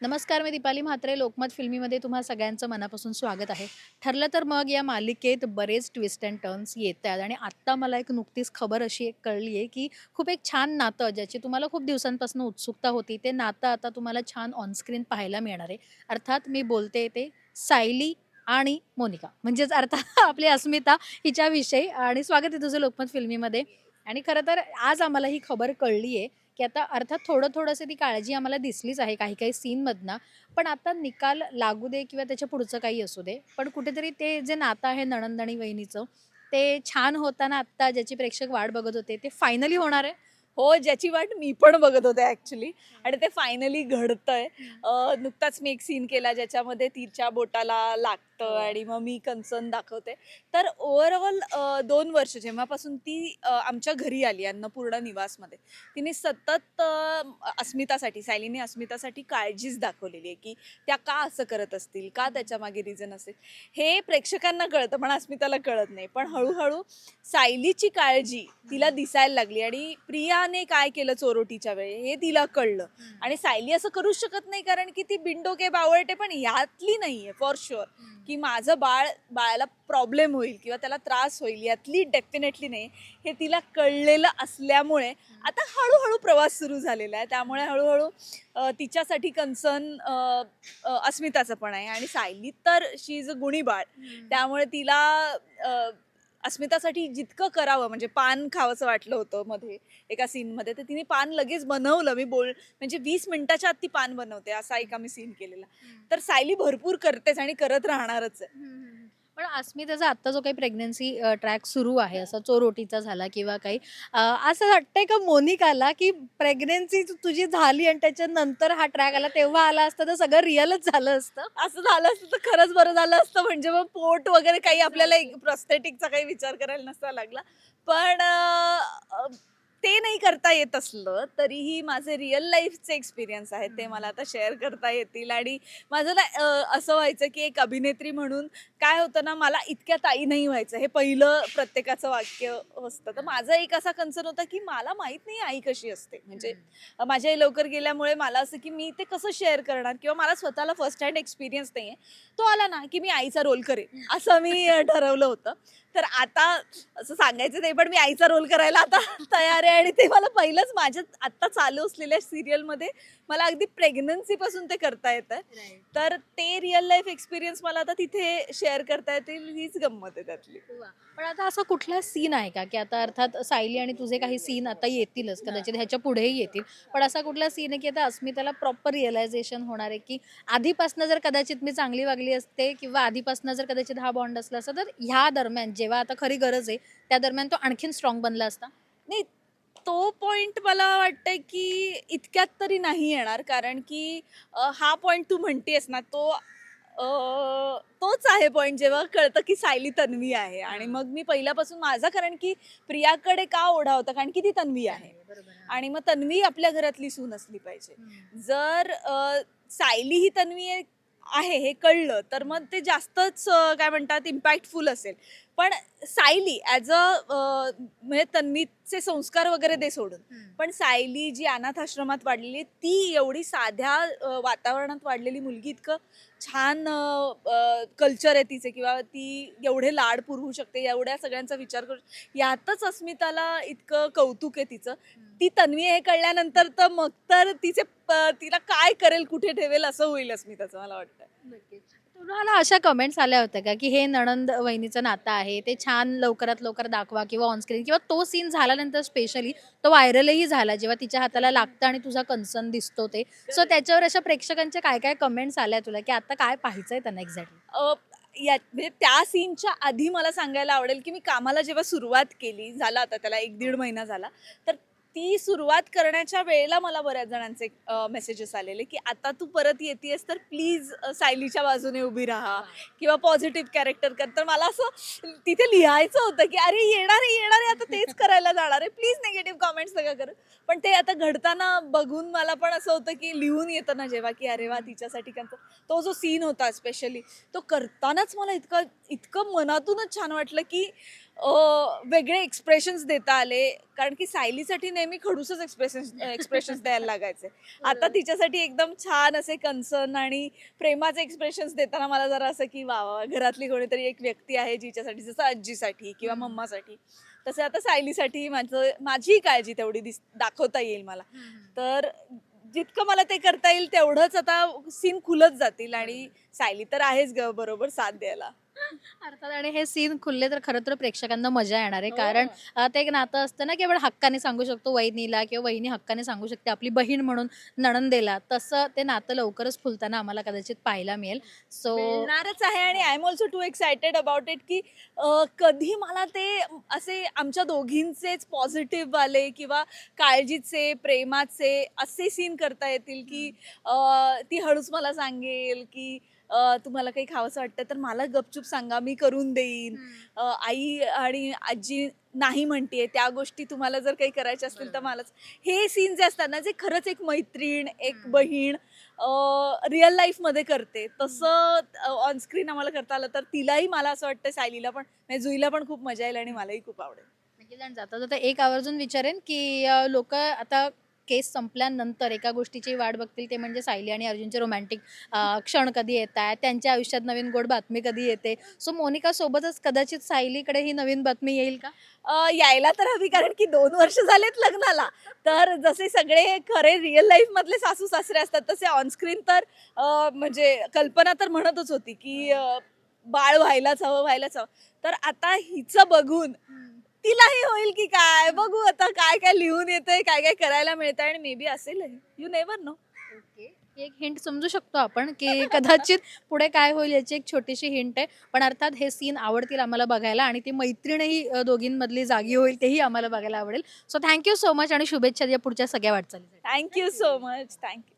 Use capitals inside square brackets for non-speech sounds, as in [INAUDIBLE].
नमस्कार मी दीपाली म्हात्रे लोकमत फिल्मीमध्ये तुम्हा सगळ्यांचं मनापासून स्वागत आहे. ठरलं तर मग या मालिकेत बरेच ट्विस्ट अँड टर्न्स येत आहेत आणि आत्ता मला एक नुकतीच खबर अशी एक कळली आहे की खूप एक छान नातं ज्याची तुम्हाला खूप दिवसांपासून उत्सुकता होती ते नातं आता तुम्हाला छान ऑनस्क्रीन पाहायला मिळणार आहे. अर्थात मी बोलते ते सायली आणि मोनिका. म्हणजेच अर्थात [LAUGHS] आपली अस्मिता हिच्याविषयी. आणि स्वागत आहे तुझं लोकमत फिल्मीमध्ये. आणि खरं तर आज आम्हाला ही खबर कळली आहे की आता अर्थात थोडं थोडंसं ती काळजी आम्हाला दिसलीच आहे काही काही सीनमधनं. पण आता निकाल लागू दे किंवा त्याच्या पुढचं काही असू दे पण कुठेतरी ते जे नातं आहे नणंद आणि वहिनीचं ते छान होताना आत्ता ज्याची प्रेक्षक वाट बघत होते ते फायनली होणार आहे. हो ज्याची वाट मी पण बघत होते ऍक्च्युली आणि ते फायनली घडतंय. नुकताच मी एक सीन केला ज्याच्यामध्ये तिच्या बोटाला लागतं हो. आणि मग मी कन्सर्न दाखवते. तर ओव्हरऑल दोन वर्ष जेव्हापासून ती आमच्या घरी आली अन्नपूर्णा निवासमध्ये तिने सतत अस्मितासाठी सायलीने अस्मितासाठी काळजीच दाखवलेली आहे की त्या का असं करत असतील का त्याच्यामागे रिझन असेल. हे प्रेक्षकांना कळतं पण अस्मिताला कळत नाही. पण हळूहळू सायलीची काळजी तिला दिसायला लागली आणि प्रियाने काय केलं चोरोटीच्या वेळी? हे तिला कळलं. आणि सायली असं करूच शकत नाही कारण की ती बिंडोके बावळटे पण यातली नाहीये फॉर शुअर की माझं बाळ बाळाला प्रॉब्लेम होईल किंवा त्याला त्रास होईल यातली डेफिनेटली नाही. हे तिला कळलेलं असल्यामुळे आता हळूहळू प्रवास सुरू झालेला आहे. त्यामुळे हळूहळू तिच्यासाठी कन्सर्न अस्मिताचं पण आहे. आणि सायली तर शी इज अ गुणी बाळ त्यामुळे तिला अस्मितासाठी जितकं करावं म्हणजे पान खावंसं वाटलं होतं मध्ये एका सीनमध्ये तर तिने पान लगेच बनवलं. मी बोल म्हणजे वीस मिनिटाच्या आत ती पान बनवते असा एक आम्ही सीन केलेला. तर सायली भरपूर करतेच आणि करत राहणारच आहे. पण अस्मिताचा आत्ता जो काही प्रेग्नन्सी ट्रॅक सुरू आहे असा चोरोटीचा झाला किंवा काही अ, असं वाटतंय का मोनिकाला की प्रेग्नन्सी तुझी झाली आणि त्याच्यानंतर हा ट्रॅक आला तेव्हा आला असतं तर सगळं रिअलच झालं असतं? असं झालं असतं तर खरंच बरं झालं असतं म्हणजे मग पोट वगैरे काही आपल्याला प्रोस्थेटिकचा काही विचार करायला नसता लागला. पण अं, अं, ते नाही करता येत असलं तरीही माझे रिअल लाईफचे एक्सपिरियन्स आहेत ते मला आता शेअर करता येतील. आणि माझं ना असं व्हायचं की एक अभिनेत्री म्हणून काय होतं ना मला इतक्या ताई नाही व्हायचं. हे पहिलं प्रत्येकाचं वाक्य असतं. तर माझा एक असा कन्सर्न होता की मला माहीत नाही आई कशी असते. म्हणजे माझी आई लवकर गेल्यामुळे मला असं की मी ते कसं शेअर करणार किंवा मला स्वतःला फर्स्ट हँड एक्सपिरियन्स नाही आहे तो आला ना की मी आईचा रोल करेन असं मी ठरवलं होतं. तर आता असं सांगायचं नाही पण मी आईचा रोल करायला आता तयार आहे आणि ते मला पहिलंच माझ्या आत्ता चालू असलेल्या सिरियलमध्ये मला अगदी प्रेग्नन्सीपासून ते करता येतं तर ते रिअल लाईफ एक्सपिरियन्स मला आता तिथे शेअर करता येतील हीच गंमत आहे त्यातली. पण आता असा कुठला सीन आहे का? की आता अर्थात सायली आणि तुझे काही सीन आता येतीलच कदाचित ह्याच्या पुढेही येतील. पण असा कुठला सीन आहे की आता अस्मिताला प्रॉपर रिअलायझेशन होणार आहे की आधीपासनं जर कदाचित मी चांगली वागली असते किंवा आधीपासनं जर कदाचित हा बॉन्ड असला असता तर ह्या दरम्यान जेव्हा आता खरी गरज आहे त्या दरम्यान तो आणखीन स्ट्रॉंग बनला असता? नाही तो पॉइंट मला वाटतंय की इतक्यात तरी नाही येणार कारण की अ, हा पॉइंट तू म्हणतेस ना तो अ, तोच आहे पॉइंट जेव्हा कळतं की सायली तन्वी आहे. आणि मग मी पहिल्यापासून माझा कारण की प्रियाकडे का ओढा होता कारण की ती तन्वी आहे आणि मग तन्वी आपल्या घरातली सून असली पाहिजे. जर अ, सायली ही तन्वी आहे- आहे हे कळलं तर मग ते जास्तच अ, काय म्हणतात इम्पॅक्टफुल असेल. पण सायली ॲज अ म्हणजे तन्वीचे संस्कार वगैरे दे सोडून. पण सायली जी अनाथ आश्रमात वाढलेली ती एवढी साध्या वातावरणात वाढलेली मुलगी इतकं छान कल्चर आहे तिचे किंवा ती एवढे लाड पुरवू शकते एवढ्या सगळ्यांचा विचार करू यातच अस्मिताला इतकं कौतुक आहे तिचं. ती तन्वी हे कळल्यानंतर तर मग तर तिचे तिला काय करेल कुठे ठेवेल असं होईल अस्मिताचं मला वाटतं. तुम्हाला अशा कमेंट्स आल्या होत्या का? की हे नणंद वहिनीचं नातं आहे ते छान लवकरात लवकर दाखवा किंवा ऑनस्क्रीन किंवा तो सीन झाल्यानंतर स्पेशली तो व्हायरलही झाला जेव्हा तिच्या हाताला लागतं आणि तुझा कन्सर्न दिसतो ते. सो त्याच्यावर अशा प्रेक्षकांच्या काय काय कमेंट्स आल्या तुला? की आता काय पाहायचंय त्यांना एक्झॅक्टली या म्हणजे त्या सीनच्या आधी मला सांगायला आवडेल की मी कामाला जेव्हा सुरुवात केली झाला आता त्याला एक दीड महिना झाला तर ती सुरुवात करण्याच्या वेळेला मला बऱ्याच जणांचे मेसेजेस आलेले की आता तू परत येतेस तर प्लीज सायलीच्या बाजूने उभी राहा किंवा पॉझिटिव्ह कॅरेक्टर कर. तर मला असं तिथे लिहायचं होतं की अरे येणार आहे येणार आहे आता तेच [LAUGHS] करायला जाणार आहे. प्लीज निगेटिव्ह कॉमेंट्स नका करू. पण ते आता घडताना बघून मला पण असं होतं की लिहून येतं ना जेव्हा की अरे वा तिच्यासाठी तो जो सीन होता स्पेशली तो करतानाच मला इतकं इतकं मनातूनच छान वाटलं की वेगळे एक्सप्रेशन्स देता आले. कारण की सायलीसाठी नेहमी खडूसच एक्सप्रेशन एक्सप्रेशन्स द्यायला लागायचे. [LAUGHS] आता तिच्यासाठी एकदम छान असे कन्सर्न आणि प्रेमाचे एक्सप्रेशन्स देताना मला जरा असं की वा वा, घरातली कोणीतरी एक व्यक्ती आहे जिच्यासाठी जसं आजीसाठी किंवा. मम्मासाठी. तसे आता सायलीसाठी माझं माझी काळजी तेवढी दिस दाखवता येईल मला. तर जितकं मला ते करता येईल तेवढंच आता सीन खुलत जातील आणि सायली तर आहेच ग बरोबर साथ द्यायला. अर्थात आणि हे सीन खुलले तर खरं तर प्रेक्षकांना मजा येणार आहे. हो. कारण अ, ते एक नातं असतं ना की आपण हक्काने सांगू शकतो वहिनीला किंवा वहिनी हक्काने सांगू शकते. आपली बहीण म्हणून नणंदेला तसं ते नातं लवकरच फुलताना आम्हाला कदाचित पाहायला मिळेल. सो मिळणारच आहे आणि I am also too excited about it की अं, कधी मला ते असे आमच्या दोघींचेच पॉझिटिव्ह वाले किंवा काळजीचे प्रेमाचे असे सीन करता येतील की अं, ती हळूच मला सांगेल की तुम्हाला काही खावंसं वाटतं तर मला गपचूप सांगा मी करून देईन. आई आणि आजी नाही म्हणते त्या गोष्टी तुम्हाला जर काही करायच्या असतील तर. मलाच. हे सीन जे असतात ना जे खरंच एक मैत्रीण एक. बहीण रिअल लाईफमध्ये करते. तसं ऑनस्क्रीन आम्हाला करता आलं तर तिलाही मला असं वाटतं सायलीला पण म्हणजे जुईला पण खूप मजा येईल आणि मलाही खूप आवडेल. आणि जाता जाता एक आवर्जून विचारेन की लोक आता केस संपल्यानंतर एका गोष्टीची वाट बघतील ते म्हणजे सायली आणि अर्जुनचे रोमॅन्टिक क्षण कधी येत आहेत त्यांच्या आयुष्यात नवीन गोड बातमी कधी येते? सो मोनिका सोबतच कदाचित सायलीकडे ही नवीन बातमी येईल का? अं, यायला तर हवी कारण की दोन वर्ष झालेत लग्नाला. तर जसे सगळे खरे रिअल लाईफ मधले सासू सासरे असतात तसे ऑनस्क्रीन तर अं, म्हणजे कल्पना तर म्हणतच होती की अं, बाळ व्हायलाच हवं व्हायलाच हवं. तर आता हिचं बघून तिलाही होईल की काय? बघू आता. काय काय लिहून येतंय काय काय करायला मिळतंय आणि मे बी असेल यू नेवर नो ओके एक हिंट समजू शकतो आपण की [LAUGHS] कदाचित पुढे काय होईल याची एक छोटीशी हिंट आहे. पण अर्थात हे सीन आवडतील आम्हाला बघायला आणि ती मैत्रीणही अ, दोघींमधली जागी होईल तेही आम्हाला बघायला आवडेल. सो थँक्यू सो मच आणि शुभेच्छा या पुढच्या सगळ्या वाटचालीसाठी. Thank you so much thank you